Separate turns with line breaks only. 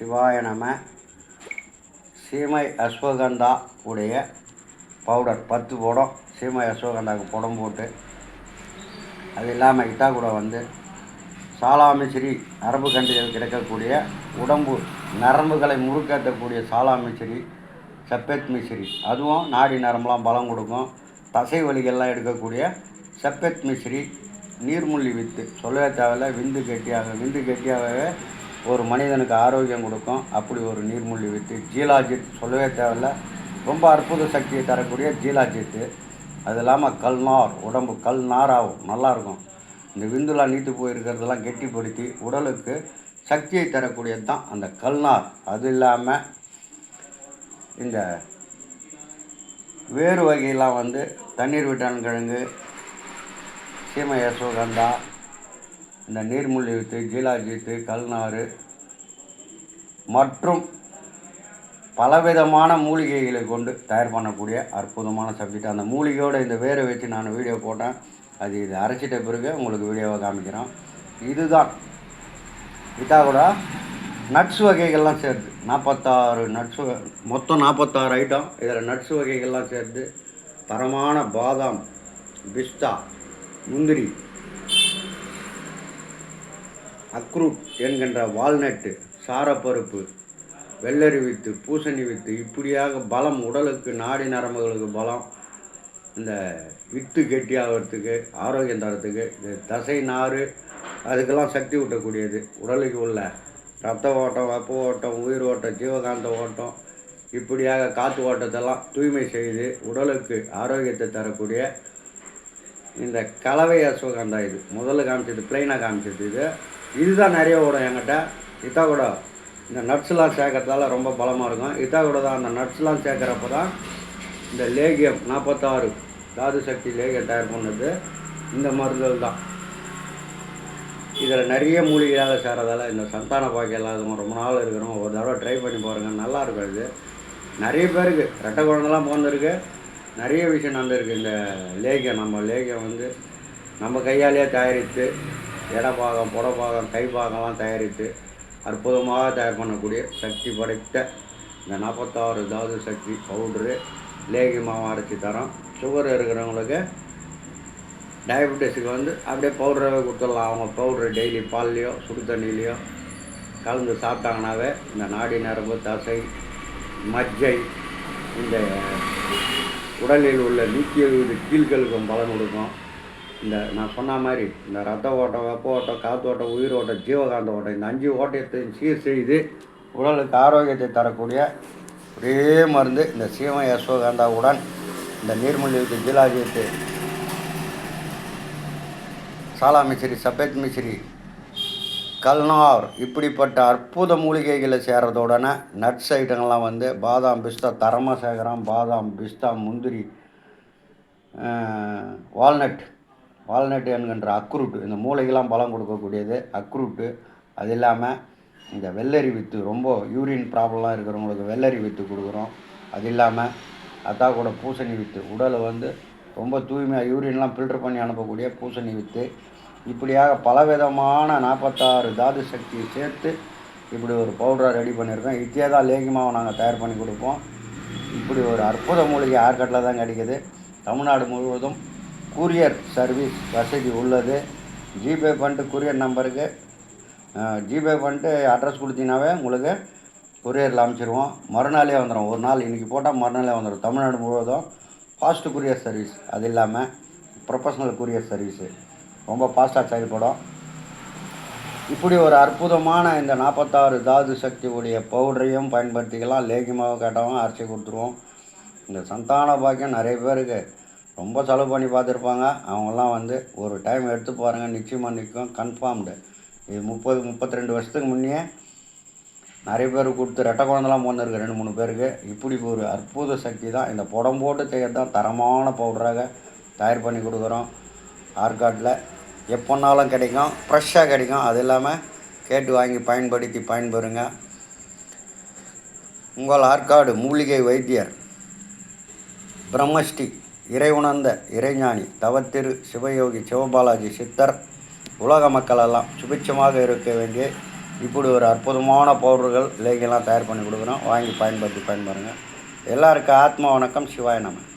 சிவாய நம. சீமை அஸ்வகந்தா உடைய பவுடர் பத்து போடம். சீமை அஸ்வகந்தாவுக்கு புடம் போட்டு அது இல்லாமல் இட்டா கூட வந்து சாலாமிச்சிரி அரபு கண்டிகள் கிடைக்கக்கூடிய உடம்பு நரம்புகளை முறுக்கேற்றக்கூடிய சாலாமிச்சிரி செப்பேத் மிசிறி அதுவும் நாடி நரம்புலாம் பலம் கொடுக்கும். தசை வலிகள்லாம் எடுக்கக்கூடிய செப்பேத் மிசிறி நீர்முள்ளி வித்து. சொல்லவே தேவையில்ல விந்து கெட்டியாக விந்து கெட்டியாகவே ஒரு மனிதனுக்கு ஆரோக்கியம் கொடுக்கும். அப்படி ஒரு நீர்மூழ்கி வித்து ஜீலாஜித் சொல்லவே தேவையில்ல. ரொம்ப அற்புத சக்தியை தரக்கூடிய ஜீலாஜித்து அது இல்லாமல் கல்நார் உடம்பு கல் நாராகும் நல்லாயிருக்கும். இந்த விந்துலாம் நீட்டு போயிருக்கிறதெல்லாம் கெட்டிப்படுத்தி உடலுக்கு சக்தியை தரக்கூடியது தான் அந்த கல்நார். அது இல்லாமல் இந்த வேறு வகையெல்லாம் வந்து தண்ணீர் விட்டான் கிழங்கு சீமை சுகந்தா இந்த நீர்முள்ளி வித்து ஜீலாஜித்து கல்நாறு மற்றும் பலவிதமான மூலிகைகளை கொண்டு தயார் பண்ணக்கூடிய அற்புதமான சப்ஜெக்ட் அந்த மூலிகையோடு இந்த வேரை வச்சு நான் வீடியோ போட்டேன். அது இது அரைச்சிட்ட பிறகு உங்களுக்கு வீடியோவை காமிக்கிறோம் இதுதான். இதா கூட நட்ஸ் வகைகள்லாம் சேர்த்து நாற்பத்தாறு நட்ஸ் மொத்தம் நாற்பத்தாறு ஐட்டம் இதில் நட்ஸ் வகைகள்லாம் சேர்த்து தரமான பாதாம் பிஸ்தா முந்திரி அக்ரூட் என்கின்ற வால்நட்டு சாரப்பருப்பு வெள்ளரி வித்து பூசணி வித்து இப்படியாக பலம் உடலுக்கு நாடி நரம்புகளுக்கு பலம் இந்த வித்து கெட்டியாகிறதுக்கு ஆரோக்கியம் தரத்துக்கு இந்த தசை நாறு அதுக்கெல்லாம் சக்தி ஊட்டக்கூடியது. உடலுக்கு உள்ள ரத்த ஓட்டம் வெப்ப ஓட்டம் உயிர் ஓட்டம் ஜீவகாந்த ஓட்டம் இப்படியாக காற்று ஓட்டத்தெல்லாம் தூய்மை செய்து உடலுக்கு ஆரோக்கியத்தை தரக்கூடிய இந்த கலவை அஸ்வகந்தா இது. முதல்ல காமிச்சது பிளைனாக காமிச்சது இது. இதுதான் நிறைய ஓடும் என்கிட்ட. இத்தா கூட இந்த நட்ஸ்லாம் சேர்க்கறதால ரொம்ப பலமாக இருக்கும். இத்தா கூட தான் அந்த நட்ஸ்லாம் சேர்க்குறப்ப தான் இந்த லேகியம் நாற்பத்தாறு தாது சக்தி லேகியம் தயார் பண்ணது. இந்த மருந்துகள் தான். இதில் நிறைய மூலிகையாக சேர்றதால இந்த சந்தான பாக்கியம் இல்லாதவங்க ரொம்ப நாள் இருக்கிறோம் ஒரு தடவை ட்ரை பண்ணி பாருங்கள் நல்லா இருக்கும் இது. நிறைய பேருக்கு ரெட்டை குழந்தைலாம் பிறந்திருக்கு. நிறைய விஷயம் நடந்திருக்கு. இந்த லேகியம் நம்ம லேகியம் வந்து நம்ம கையாலேயே தயாரித்து இடப்பாகம் புடப்பாகம் கைப்பாகம்லாம் தயாரித்து அற்புதமாக தயார் பண்ணக்கூடிய சக்தி படைத்த இந்த நாற்பத்தாறு தாது சக்தி பவுட்ரு லேகி மாவு அரைச்சி தரோம். சுகர் இருக்கிறவங்களுக்கு டயபெட்டிஸுக்கு வந்து அப்படியே பவுடராகவே கொடுத்துடலாம். அவங்க பவுட்ரு டெய்லி பால்லையோ சுடு தண்ணியிலையோ கலந்து சாப்பிட்டாங்கனாவே இந்த நாடி நரம்பு தசை மஜ்ஜை இந்த உடலில் உள்ள நூற்றி எழுபது கீழ்களுக்கும் பலன் கொடுக்கும். இந்த நான் சொன்ன மாதிரி இந்த ரத்த ஓட்டம் வெப்ப ஓட்டம் காற்று ஓட்டம் உயிர் ஓட்டம் ஜீவகாந்த ஓட்டம் இந்த அஞ்சு ஓட்டத்தையும் சீர் செய்து உடலுக்கு ஆரோக்கியத்தை தரக்கூடிய ஒரே மருந்து இந்த சீம யசோகாந்தாவுடன் இந்த நீர்மொழிக்கு ஜிலாஜித்து சாலா மிஸ்ரி சபேத் மிஸ்ரி கல்நார் இப்படிப்பட்ட அற்புத மூலிகைகளை சேர்றதோடனே நட்ஸ் ஐட்டங்கள்லாம் வந்து பாதாம் பிஸ்தா தரமாக பாதாம் பிஸ்தா முந்திரி வால்நட் வால்நட்டு என்கின்ற அக்ரூட் இந்த மூளைக்கெல்லாம் பலம் கொடுக்கக்கூடியது அக்ரூட்டு. அது இல்லாமல் இந்த வெள்ளரி வித்து ரொம்ப யூரின் ப்ராப்ளம்லாம் இருக்கிறவங்களுக்கு வெள்ளரி வித்து கொடுக்குறோம். அது இல்லாமல் அத்தா கூட பூசணி வித்து உடலை வந்து ரொம்ப தூய்மையாக யூரின்லாம் ஃபில்டர் பண்ணி அனுப்பக்கூடிய பூசணி வித்து. இப்படியாக பலவிதமான நாற்பத்தாறு தாது சக்தியை சேர்த்து இப்படி ஒரு பவுடரை ரெடி பண்ணியிருக்கோம். இதே தான் லேகிமாவை நாங்கள் தயார் பண்ணி கொடுப்போம். இப்படி ஒரு அற்புத மூலிகை ஆர்கட்டில் தான் கிடைக்கிது. தமிழ்நாடு முழுவதும் கூரியர் சர்வீஸ் வசதி உள்ளது. ஜிபே பண்ணிட்டு கூரியர் நம்பருக்கு ஜிபே பண்ணிட்டு அட்ரஸ் கொடுத்தீங்கன்னாவே உங்களுக்கு கொரியரில் அமைச்சிருவோம் மறுநாளே வந்துடும் ஒரு நாள் இன்றைக்கி போட்டால் மறுநாளே வந்துடும் தமிழ்நாடு முழுவதும் ஃபாஸ்ட் கூரியர் சர்வீஸ் அது இல்லாமல் ப்ரொஃபஷ்னல் கூரியர் சர்வீஸு ரொம்ப ஃபாஸ்ட்டாக செயல்படும். இப்படி ஒரு அற்புதமான இந்த நாற்பத்தாறு தாது சக்தி உடைய பவுடரையும் பயன்படுத்திக்கலாம். லேகியமாக கேட்டவங்க அரைச்சி கொடுத்துருவோம். இந்த சந்தான பாக்கியம் நிறைய பேருக்கு ரொம்ப செலவு பண்ணி பார்த்துருப்பாங்க. அவங்கெல்லாம் வந்து ஒரு டைம் எடுத்து பாருங்கள் நிச்சயமாக நிற்கும் கன்ஃபார்ம்டு இது முப்பது முப்பத்தி ரெண்டு வருஷத்துக்கு முன்னே நிறைய பேர் கொடுத்து ரெட்டை குழந்தெல்லாம் பிறந்திருக்கு ரெண்டு மூணு பேருக்கு. இப்படி ஒரு அற்புத சக்தி தான். இந்த புடம் போட்டு செய்யறது தான் தரமான பவுடராக தயார் பண்ணி கொடுக்குறோம். ஆர்காட்டில் எப்போனாலும் கிடைக்கும் ஃப்ரெஷ்ஷாக கிடைக்கும். அது இல்லாமல் கேட்டு வாங்கி பயன்படுத்தி பயன்பெறுங்க. உங்கள் ஆற்காடு மூலிகை வைத்தியர் பிரம்மஷ்டி இறை உணர்ந்த இறைஞானி தவத்திரு சிவயோகி சிவபாலாஜி சித்தர் உலக மக்களெல்லாம் சுபிட்சமாக இருக்க வேண்டிய இப்படி ஒரு அற்புதமான பவுடர்கள் இலைகள்லாம் தயார் பண்ணி கொடுக்குறோம். வாங்கி பயன்படுத்தி பயன்பெறுங்க. எல்லாருக்கும் ஆத்மா வணக்கம். சிவாய நம்ம